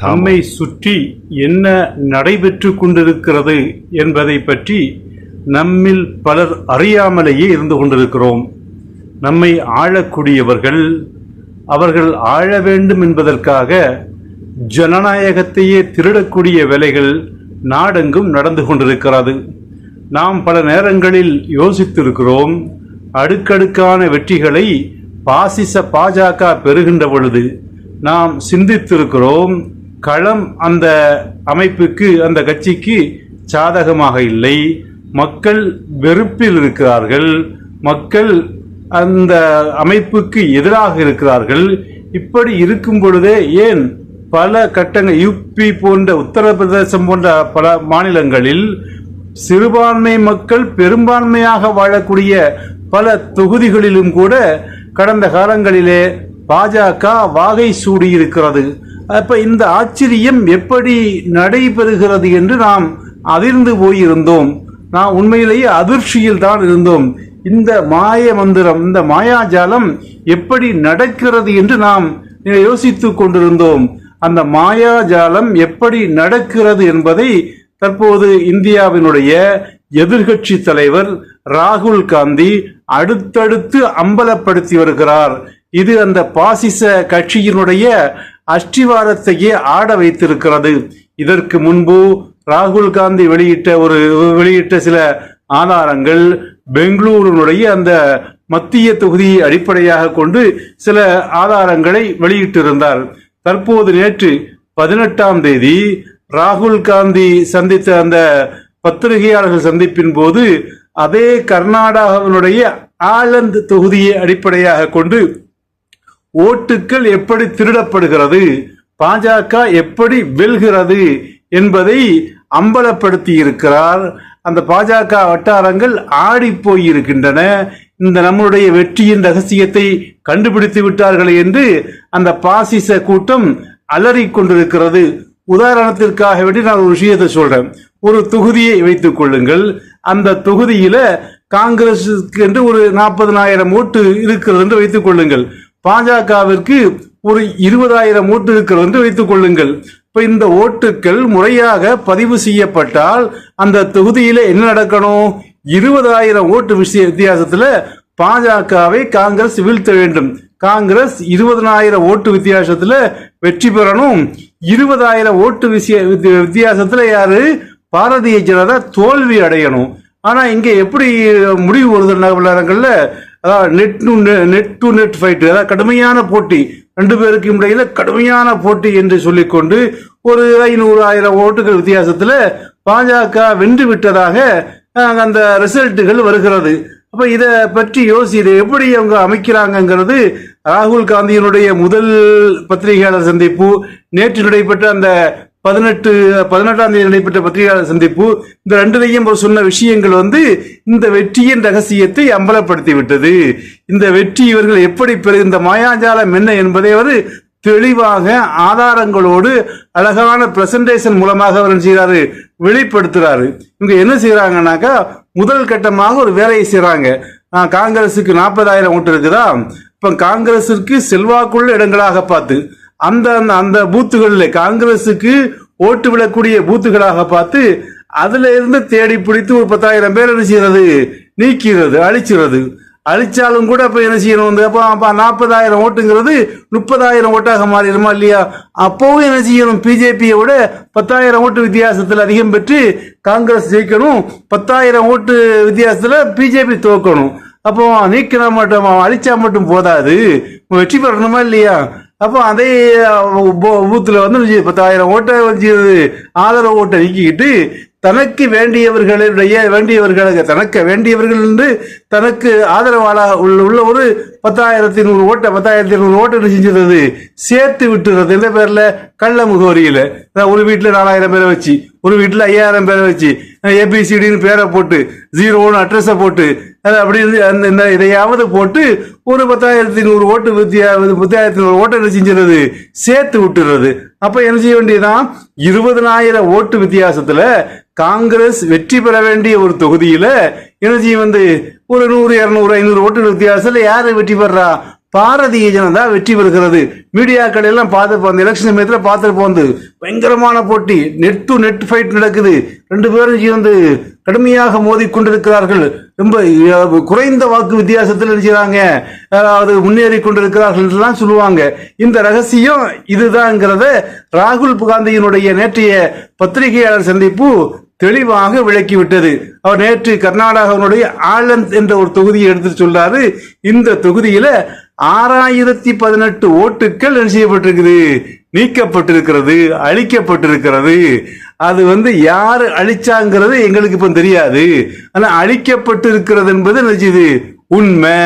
தம்மை சுற்றி என்ன நடைபெற்று கொண்டிருக்கிறது என்பதை பற்றி நம்மில் பலர் அறியாமலேயே இருந்து கொண்டிருக்கிறோம். நம்மை ஆளக்கூடியவர்கள் அவர்கள் ஆழ வேண்டும் என்பதற்காக ஜனநாயகத்தையே திருடக்கூடிய வேலைகள் நாடெங்கும் நடந்து கொண்டிருக்கிறது. நாம் பல நேரங்களில் யோசித்திருக்கிறோம் அடுக்கடுக்கான வெற்றிகளை பாசிச பாஜக பெறுகின்ற பொழுது நாம் சிந்தித்திருக்கிறோம் களம் அந்த அமைப்புக்கு அந்த கட்சிக்கு சாதகமாக இல்லை. மக்கள் வெறுப்பில் இருக்கிறார்கள். மக்கள் அந்த அமைப்புக்கு எதிராக இருக்கிறார்கள். இப்படி இருக்கும் பொழுதே ஏன் பல கட்டங்கள் யூபி போன்ற உத்தரப்பிரதேசம் போன்ற பல மாநிலங்களில் சிறுபான்மை மக்கள் பெரும்பான்மையாக வாழக்கூடிய பல தொகுதிகளிலும் கூட கடந்த காலங்களிலே பாஜக வாகை சூடியிருக்கிறது. அப்ப இந்த ஆச்சரியம் எப்படி நடைபெறுகிறது என்று நாம் அதிர்ந்து போயிருந்தோம். நாம் உண்மையிலேயே அதிர்ச்சியில் தான் இருந்தோம். இந்த மாய மந்திரம் இந்த மாயாஜாலம் எப்படி நடக்கிறது என்று நாம் யோசித்துக் கொண்டிருந்தோம். அந்த மாயாஜாலம் எப்படி நடக்கிறது என்பதை தற்போது இந்தியாவினுடைய எதிர்கட்சி தலைவர் ராகுல் காந்தி அடுத்தடுத்து அம்பலப்படுத்தி வருகிறார். இது அந்த பாசிச கட்சியினுடைய அஷ்டிவாரத்தையே ஆட வைத்திருக்கிறது. இதற்கு முன்பு ராகுல் காந்தி வெளியிட்ட ஒரு வெளியிட்ட சில ஆதாரங்கள் பெங்களூருனுடைய அந்த மத்திய தொகுதியை அடிப்படையாக கொண்டு சில ஆதாரங்களை வெளியிட்டிருந்தார். தற்போது நேற்று பதினெட்டாம் தேதி ராகுல் காந்தி சந்தித்த அந்த பத்திரிகையாளர்கள் சந்திப்பின் போது அதே கர்நாடகாவினுடைய ஆலந்த் தொகுதியை அடிப்படையாக கொண்டு ஓட்டுக்கள் எப்படி திருடப்படுகிறது? பாஜக எப்படி வெல்கிறது என்பதை அம்பலப்படுத்தி இருக்கிறார் அந்த பாஜக வட்டாரங்கள் ஆடி போயிருக்கின்றன. இந்த நம்மளுடைய வெற்றியின் ரகசியத்தை கண்டுபிடித்து விட்டார்கள் என்று அந்த பாசிச கூட்டம் அலறி கொண்டிருக்கிறது. உதாரணத்திற்காக வேண்டி நான் ஒரு விஷயத்தை சொல்றேன். ஒரு தொகுதியை வைத்துக் கொள்ளுங்கள். அந்த தொகுதியில காங்கிரசுக்கு என்று ஒரு நாற்பதனாயிரம் ஓட்டு இருக்கிறது என்று வைத்துக் கொள்ளுங்கள். பாஜகவிற்கு ஒரு இருபதாயிரம் ஓட்டு இருக்கிறது என்று வைத்துக் கொள்ளுங்கள். இப்ப இந்த ஓட்டுக்கள் முறையாக பதிவு செய்யப்பட்டால் அந்த தொகுதியில என்ன நடக்கணும்? இருபதாயிரம் ஓட்டு விஷய வித்தியாசத்துல பாஜகவை காங்கிரஸ் வீழ்த்த வேண்டும். காங்கிரஸ் இருபதனாயிரம் ஓட்டு வித்தியாசத்துல வெற்றி பெறணும். இருபதாயிரம் ஓட்டு விஷய வித்தியாசத்துல யாரு? பாரதிய ஜனதா தோல்வி அடையணும். ஆனா இங்க எப்படி முடிவு வருது நேரங்கள்ல அதாவது neck to neck to neck fight அதாவது கடுமையான போட்டி. ரெண்டு பேருக்கும் இடையில கடுமையான போட்டி என்று சொல்லிக்கொண்டு ஒரு ஐநூறு ஆயிரம் ஓட்டுகள் வித்தியாசத்துல பாஜக வென்று விட்டதாக அந்த ரிசல்ட்டுகள் வருகிறது. அப்ப இத பற்றி யோசி இதை எப்படி அவங்க அமைக்கிறாங்கங்கிறது ராகுல் காந்தியினுடைய முதல் பத்திரிகையாளர் சந்திப்பு. நேற்று நடைபெற்ற அந்த பதினெட்டு பதினெட்டாம் தேதி நடைபெற்ற பத்திரிகையாளர் சந்திப்பு. இந்த ரெண்டுலையும் சொன்ன விஷயங்கள் வந்து இந்த வெற்றியின் ரகசியத்தை அம்பலப்படுத்தி விட்டது. இந்த வெற்றி இவர்கள் எப்படி பெறு இந்த மாயாஜாலம் என்ன என்பதை அவர் தெளிவாக ஆதாரங்களோடு அழகான பிரசன்டேஷன் மூலமாக அவர் என்ன செய்யறாரு வெளிப்படுத்துறாரு. இவங்க என்ன செய்யறாங்கன்னாக்கா முதல் கட்டமாக ஒரு வேலையை செய்யறாங்க காங்கிரஸுக்கு காங்கிரசுக்கு நாற்பதாயிரம் ஓட்டு இருக்குதா? இப்ப காங்கிரஸிற்கு செல்வாக்குள்ள இடங்களாக பார்த்து அந்த அந்த- அந்த பூத்துகளில் காங்கிரசுக்கு ஓட்டு விடக்கூடிய பூத்துகளாக பார்த்து அதுல இருந்து தேடி பிடித்து ஒரு பத்தாயிரம் பேர் என்ன செய்யறது? நீக்கிறது அழிச்சிறது அழிச்சாலும் கூட அப்ப என்ன செய்யணும்? வந்து அப்போ நாற்பதாயிரம் ஓட்டுங்கிறது முப்பதாயிரம் ஓட்டாக மாறிடுமா இல்லையா? அப்போவும் என்ன செய்யணும்? பிஜேபியை விட பத்தாயிரம் ஓட்டு வித்தியாசத்தில் அதிகம் பெற்று காங்கிரஸ் ஜெயிக்கணும். பத்தாயிரம் ஓட்டு வித்தியாசத்தில் பிஜேபி தோக்கணும். அப்போ நீக்கினா மட்டும் அழிச்சா மட்டும் போதாது. வெற்றி பெறணுமா இல்லையா? அப்போ அதே அஹ், பூத்துல வந்து பத்தாயிரம் ஓட்டை வச்சு ஆதரவு ஓட்டை நீக்கிக்கிட்டு தனக்கு வேண்டியவர்களுடைய வேண்டியவர்களுக்கு தனக்கு வேண்டியவர்கள் என்று தனக்கு ஆதரவாளர் உள்ள உள்ள ஒரு பத்தாயிரத்தி நூறு ஓட்டை பத்தாயிரத்தி நூறு ஓட்டை என்ன சேர்த்து விட்டுறது எந்த பேர்ல? கள்ள முகவரியில ஒரு வீட்டுல நாலாயிரம் பேரை வச்சு ஒரு வீட்டுல ஐயாயிரம் பேரை வச்சு ஏபிசிடின்னு பேரை போட்டு ஜீரோன்னு அட்ரஸை போட்டு அது அப்படி இருந்து அந்த இந்த இதையாவது போட்டு ஒரு பத்தாயிரத்தி நூறு ஓட்டு வித்தியா பத்தாயிரத்தி நூறு ஓட்டை என்ன செஞ்சிருது சேர்த்து விட்டுறது அப்ப என்ன செய்ய வேண்டியதுதான்? இருபதனாயிரம் ஓட்டு வித்தியாசத்துல காங்கிரஸ் வெற்றி பெற வேண்டிய ஒரு தொகுதியில என்ன செய்யும் வந்து ஒரு நூறு இரநூறு ஐநூறு ஓட்டு வித்தியாசத்துல யாரு வெற்றி பெறா? பாரதிய ஜனதா வெற்றி பெறுகிறது. மீடியாக்கள் எல்லாம் பார்த்துருப்போம் அந்த எலெக்ஷன் சமயத்தில் பார்த்துருப்போம் வந்து பயங்கரமான போட்டி. நெட் டு நெட் ஃபைட் நடக்குது. ரெண்டு பேரும் வந்து கடுமையாக மோதி கொண்டிருக்கிறார்கள். ரொம்ப குறைந்த வாக்கு வித்தியாசத்தில் நினைச்சாங்க அதாவது முன்னேறி கொண்டிருக்கிறார்கள் சொல்லுவாங்க. இந்த ரகசியம் இதுதாங்கிறத ராகுல் காந்தியினுடைய நேற்றைய பத்திரிகையாளர் சந்திப்பு தெளிவாக விளக்கிவிட்டது. அவர் நேற்று கர்நாடகாவினுடைய ஆலந்த் என்ற ஒரு தொகுதியை எடுத்து சொல்றாரு. இந்த தொகுதியில ஆறாயிரத்தி பதினெட்டு ஓட்டுக்கள் என்ன செய்யப்பட்டிருக்குது? நீக்கப்பட்டிருக்கிறது அழிக்கப்பட்டிருக்கிறது. அது வந்து யாரு அழிச்சாங்கிறது எங்களுக்கு இப்ப தெரியாது. ஆனா அழிக்கப்பட்டிருக்கிறது என்பது நினைச்சது உண்மை.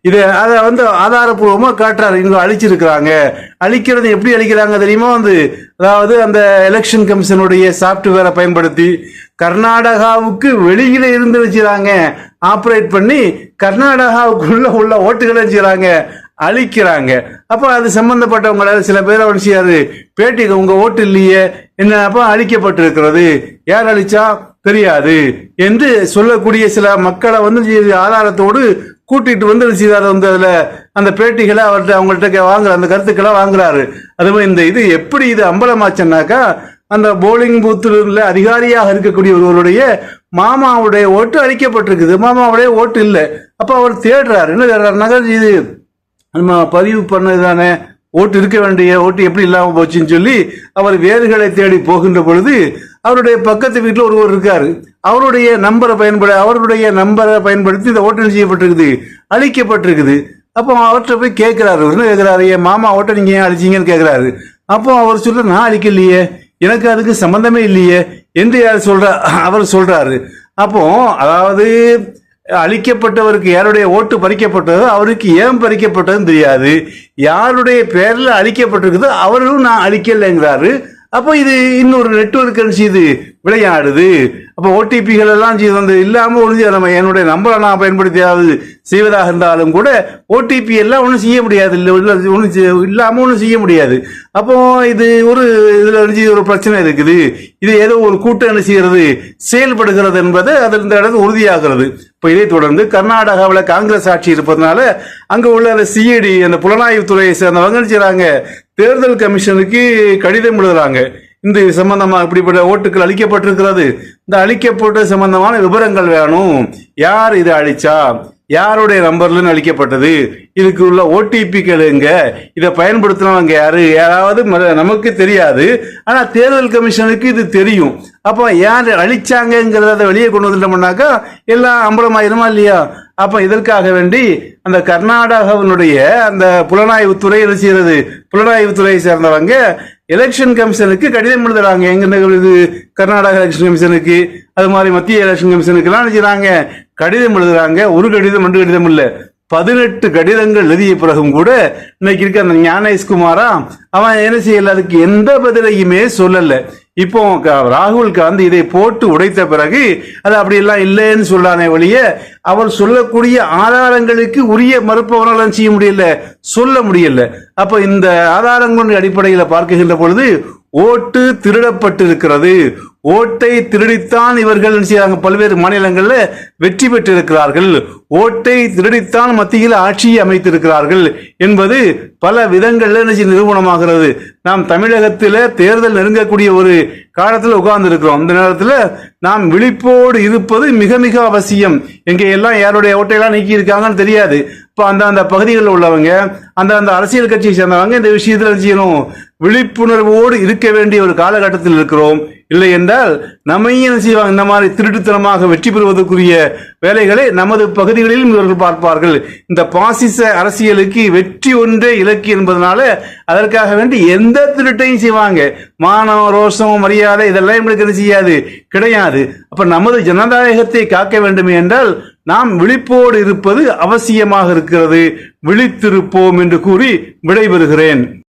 இதை அதை வந்து ஆதாரப்பூர்வமா காட்டுறாரு. இங்க அழிச்சிருக்கிறாங்க. அழிக்கிறது எப்படி அழிக்கிறாங்க தெரியுமா? வந்து அதாவது அந்த எலெக்ஷன் கமிஷனுடைய சாப்ட்வேரை பயன்படுத்தி கர்நாடகாவுக்கு வெளியில இருந்து வச்சுறாங்க ஆப்ரேட் பண்ணி கர்நாடகாவுக்குள்ள உள்ள ஓட்டுகளை வச்சுறாங்க அழிக்கிறாங்க. அப்ப அது சம்பந்தப்பட்டவங்களால சில பேர் அவர் செய்யாரு பேட்டிக்கு உங்க ஓட்டு இல்லையே என்ன அப்ப அழிக்கப்பட்டிருக்கிறது. யார் அழிச்சா? தெரியாது. என்று சொல்லக்கூடிய சில மக்களை வந்து ஆதாரத்தோடு கூட்டிட்டு வந்து செய்தார் வந்து அதுல அந்த பேட்டிகளை அவர்கிட்ட அவங்கள்ட்ட கே- வாங்குற அந்த கருத்துக்களை வாங்குறாரு. அது மாதிரி இந்த இது எப்படி இது அம்பலமாச்சுன்னாக்கா அந்த போலிங் பூத்தில் அதிகாரியாக இருக்கக்கூடிய ஒருவருடைய மாமாவுடைய ஓட்டு அழிக்கப்பட்டிருக்குது. மாமாவுடைய ஓட்டு இல்லை. அப்ப அவர் தேடுறாரு. என்ன தேடுறாருனாக்கா இது நம்ம பதிவு பண்ணது தானே ஓட்டு இருக்க வேண்டிய ஓட்டு எப்படி இல்லாமல் போச்சுன்னு சொல்லி அவர் வேர்களை தேடி போகின்ற பொழுது அவருடைய பக்கத்து வீட்டில் ஒருவர் இருக்கார். அவருடைய நம்பரை பயன்பட அவருடைய நம்பரை பயன்படுத்தி இந்த ஓட்டல் செய்யப்பட்டிருக்குது அழிக்கப்பட்டிருக்குது. அப்போ அவர்கிட்ட போய் கேட்குறாரு. என்ன கேட்குறாரு என் மாமா ஓட்டை நீங்கள் ஏன் அழிச்சீங்கன்னு கேட்குறாரு. அப்போ அவர் சொல்ற நான் அழிக்கலையே எனக்கு அதுக்கு சம்மந்தமே இல்லையே. என்று யார் சொல்ற அவர் சொல்றாரு. அப்போ அதாவது அழிக்கப்பட்டவருக்கு யாருடைய ஓட்டு பறிக்கப்பட்டதோ அவருக்கு ஏன் பறிக்கப்பட்டதுன்னு தெரியாது. யாருடைய பேரில் அழிக்கப்பட்டிருக்குதோ அவரும் நான் அழிக்கலைங்கிறாரு. அப்போ இது இன்னொரு நெட்வொர்க் இது விளையாடுது. அப்போ ஓடிபிகள் எல்லாம் செய்து வந்து இல்லாம நம்ம என்னுடைய நம்பரை நான் பயன்படுத்தியாவது செய்வதாக இருந்தாலும் கூட ஓடிபி எல்லாம் ஒன்றும் செய்ய முடியாது. இல்லை ஒன்றும் இல்லாமல் ஒன்றும் செய்ய முடியாது. அப்போ இது ஒரு இதில் வந்து ஒரு பிரச்சனை இருக்குது. இது ஏதோ ஒரு கூட்டம் செய்கிறது செயல்படுகிறது என்பது அதில் இந்த இடத்துல உறுதியாகிறது. இப்போ இதை தொடர்ந்து கர்நாடகாவில் காங்கிரஸ் ஆட்சி இருப்பதனால அங்க உள்ள அந்த சிஐடி அந்த புலனாய்வு துறையை சேர்ந்தவங்க செய்கிறாங்க செய்றாங்க தேர்தல் கமிஷனுக்கு கடிதம் எழுதுறாங்க. இந்த சம்பந்தமா இப்படிப்பட்ட ஓட்டுகள் அளிக்கப்பட்டிருக்கிறது. இந்த அழிக்கப்பட்ட சம்பந்தமான விவரங்கள் வேணும். யார் இதை அழிச்சா? யாருடைய நம்பர்ல அளிக்கப்பட்டது இதுக்கு உள்ள ஓடிபி கேளுங்க. இதை பயன்படுத்தினவங்க யாரு? யாராவது நமக்கு தெரியாது. ஆனா தேர்தல் கமிஷனுக்கு இது தெரியும். அப்போ யார் அழிச்சாங்கங்கிறத வெளியே கொண்டு வந்துட்டோம்னாக்கா எல்லாம் அம்பலமாயிருமா இல்லையா? அப்ப இதற்காக வேண்டி அந்த கர்நாடகாவினுடைய அந்த புலனாய்வு துறை என்ன செய்யறது? புலனாய்வு துறையை சேர்ந்தவங்க எலெக்ஷன் கமிஷனுக்கு கடிதம் எழுதுறாங்க. எங்க இது கர்நாடக எலெக்ஷன் கமிஷனுக்கு அது மாதிரி மத்திய எலெக்ஷன் கமிஷனுக்கு நினைச்சாங்க கடிதம் எழுதுறாங்க. ஒரு கடிதம் ரெண்டு கடிதம் இல்லை. பதினெட்டு கடிதங்கள் எழுதிய பிறகும் கூட இன்னைக்கு இருக்க அந்த ஞானேஷ்குமாரா அவன் என்ன செய்யல? அதுக்கு எந்த பதிலையுமே சொல்லல. இப்போ ராகுல் காந்தி இதை போட்டு உடைத்த பிறகு அது அப்படியெல்லாம் இல்லைன்னு சொல்லானே ஒழிய அவர் சொல்லக்கூடிய ஆதாரங்களுக்கு உரிய மறுப்பவர்களால் செய்ய முடியல. சொல்ல முடியல. அப்ப இந்த ஆதாரங்களுடைய அடிப்படையில் பார்க்கின்ற பொழுது ஓட்டு திருடப்பட்டிருக்கிறது. ஓட்டை திருடித்தான் இவர்கள் செய்கிறாங்க? பல்வேறு மாநிலங்களில் வெற்றி பெற்றிருக்கிறார்கள். ஓட்டை திருடித்தான் மத்தியில் ஆட்சியை அமைத்திருக்கிறார்கள் என்பது பல விதங்களில் என்ன நிறுவனமாகிறது நிரூபணமாகிறது. நாம் தமிழகத்தில் தேர்தல் நெருங்கக்கூடிய ஒரு காலத்தில் உட்கார்ந்து இருக்கிறோம் இந்த நேரத்தில் நாம் விழிப்போடு இருப்பது மிக மிக அவசியம். எங்கே எல்லாம் யாருடைய ஓட்டையெல்லாம் நீக்கி இருக்காங்கன்னு தெரியாது. இப்போ அந்த அந்த பகுதிகளில் உள்ளவங்க அந்த அந்த அரசியல் கட்சியை சேர்ந்தவங்க இந்த விஷயத்தில் செய்யணும்? விழிப்புணர்வோடு இருக்க வேண்டிய ஒரு காலகட்டத்தில் இருக்கிறோம். இல்லை என்றால் நம்மையும் என்ன செய்வாங்க? இந்த மாதிரி திருட்டுத்தனமாக வெற்றி பெறுவதற்குரிய வேலைகளை நமது பகுதிகளிலும் இவர்கள் பார்ப்பார்கள். இந்த பாசிச அரசியலுக்கு வெற்றி ஒன்றே இலக்கு என்பதனால அதற்காக வேண்டி எந்த திருட்டையும் செய்வாங்க. மானம் ரோஷம் மரியாதை இதெல்லாம் எங்களுக்கு என்ன செய்யாது? கிடையாது. அப்ப நமது ஜனநாயகத்தை காக்க வேண்டும் என்றால் நாம் விழிப்போடு இருப்பது அவசியமாக இருக்கிறது. விழித்திருப்போம் என்று கூறி விடைபெறுகிறேன்.